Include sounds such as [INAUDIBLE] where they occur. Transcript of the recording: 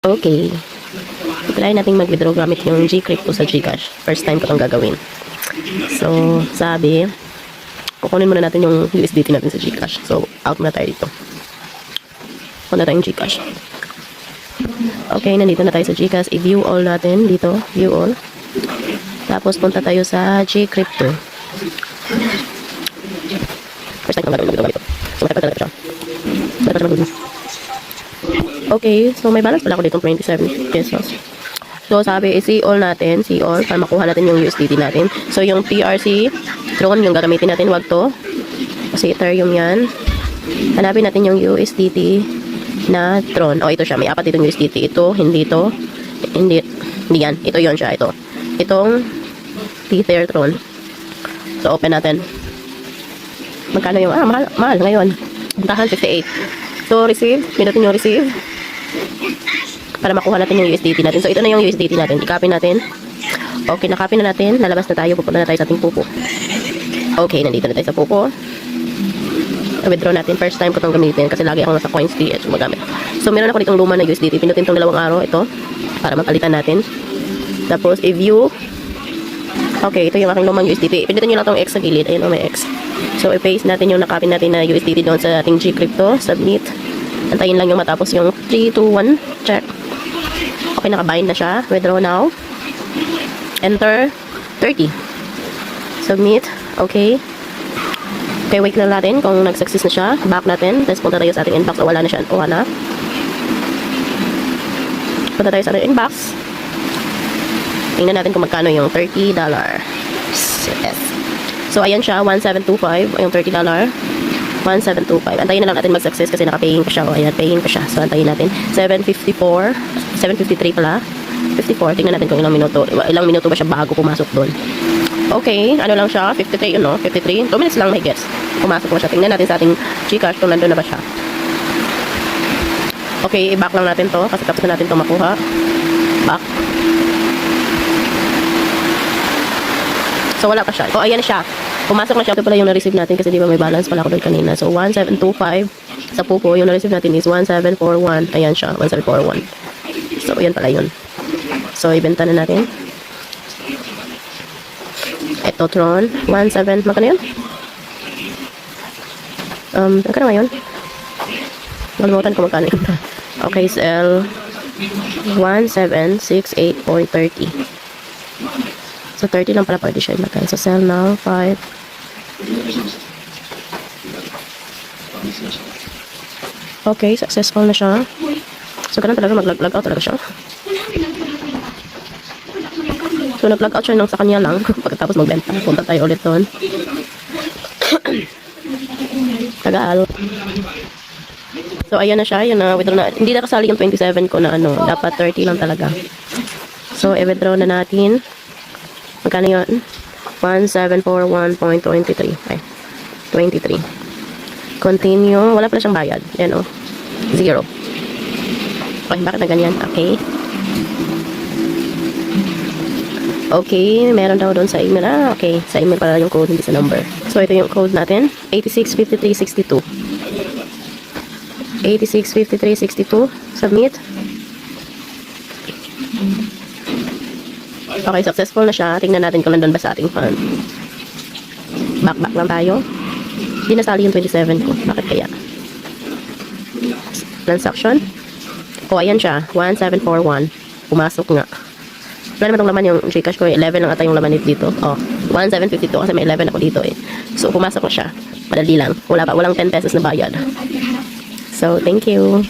Okay. Try nating mag-withdraw gamit yung G-Crypto sa Gcash. First time ko itong gagawin. So, sabi, kukunin muna natin yung USDT natin sa Gcash. So, out muna tayo dito. Punta tayong Gcash. Okay, nandito na tayo sa Gcash. I-view all natin dito. View all. Tapos, punta tayo sa G-Crypto. First time ko gagawin yung dito. So, matagal talaga siya. Matagal siya mag Okay, so may balance pala ako dito 27 pesos. So sabi, i-see all natin, see all, para makuha natin yung USDT natin. So yung PRC, Tron, yung gagamitin natin, wag to. Kasi Ethereum yan. Hanapin natin yung USDT na Tron. O, ito siya. May apat ditong USDT. Ito, hindi to. Hindi, hindi yan. Ito yon siya. Ito. Itong Tether Tron. So, open natin. Magkano yung, ah, mahal, mahal ngayon. Puntahan, 58. So, receive. Pinutin yung receive. Para makuha natin yung USDT natin. So, ito na yung USDT natin. I-copy natin. Okay, na-copy na natin. Lalabas na tayo. Pupunta na tayo sa ating pupo. Okay, nandito na tayo sa pupo. withdraw natin. First time ko itong gamitin kasi lagi ako nasa coins DH gumagamit. So, meron ako ditong luma na USDT. Pinutin itong dalawang araw. Ito. Para mapalitan natin. Tapos, i-view. Okay, ito yung aking lumang USDT. Pinutin nyo lang itong X sa gilid. Ayun, oh, may X. So, i-paste natin yung nakapin natin na USDT doon sa ating G-Crypto. Submit. Antayin lang yung matapos yung 3, 2, 1. Check. Okay, nakabind na siya. Withdraw now. Enter. 30. Submit. Okay. Okay, wait lang natin kung nag-success na siya. Back natin. Tapos punta tayo sa ating inbox. Wala na siya. O, na. Punta tayo sa ating inbox. Tingnan natin kung magkano yung $30. Yes. So, ayan siya. 1725. Yung $30. 1725. Antayin na lang natin mag-success kasi naka-paying pa siya. O, ayan, paying pa siya. So, antayin natin. 754. 753 pala. 54. Tingnan natin kung ilang minuto. Ilang minuto ba siya bago pumasok doon. Okay. Ano lang siya? 53, yun no? 53. 2 minutes lang may gets. Pumasok mo siya. Tingnan natin sa ating Gcash kung nandun na ba siya. Okay, i-back lang natin to kasi tapos na natin to makuha. Back. So, wala pa siya. O, ayan siya. Pumasok na siya. Ito pala yung na-receive natin kasi di ba may balance pala ako doon kanina. So, 1725 sa pupo. Yung na-receive natin is 1741. Ayan siya. 1741. So, ayan pala yun. So, ibenta na natin. Ito, Tron. 17. Magkano yun? Um, magkano nga yun? Nalimutan ko magkano yun. [LAUGHS] Okay, sell 1768.30. So, 30 lang pala pwede siya ilagay. So, sell now, 5. Okay, successful na siya. So, ganun talaga mag-log out talaga siya. So, nag-log out siya nung sa kanya lang. [LAUGHS] Pagkatapos magbenta, punta tayo ulit doon. [COUGHS] Tagal. So, ayan na siya. Yun na, withdraw na. Hindi na kasali yung 27 ko na ano. Dapat 30 lang talaga. So, i-withdraw na natin. Magkano yun? 1741.23. Ay, 23. Continue. Wala pala siyang bayad. Yan o. Zero. Okay, bakit na ganyan? Okay. Okay, meron daw doon sa email. Ah, okay. Sa email pala yung code, hindi sa number. So, ito yung code natin. 865362. 865362. Submit. Okay, successful na siya. Tingnan natin kung nandun ba sa ating fund. Back, back lang tayo. Hindi nasali yung 27 ko. Bakit kaya? Transaction. O, ayan siya. 1741. Pumasok nga. Wala naman tong laman yung Gcash ko. eh. 11 lang ata yung laman dito. Oh, 1752 kasi may 11 ako dito eh. So, pumasok na siya. Madali lang. Wala pa. Walang 10 pesos na bayad. So, thank you.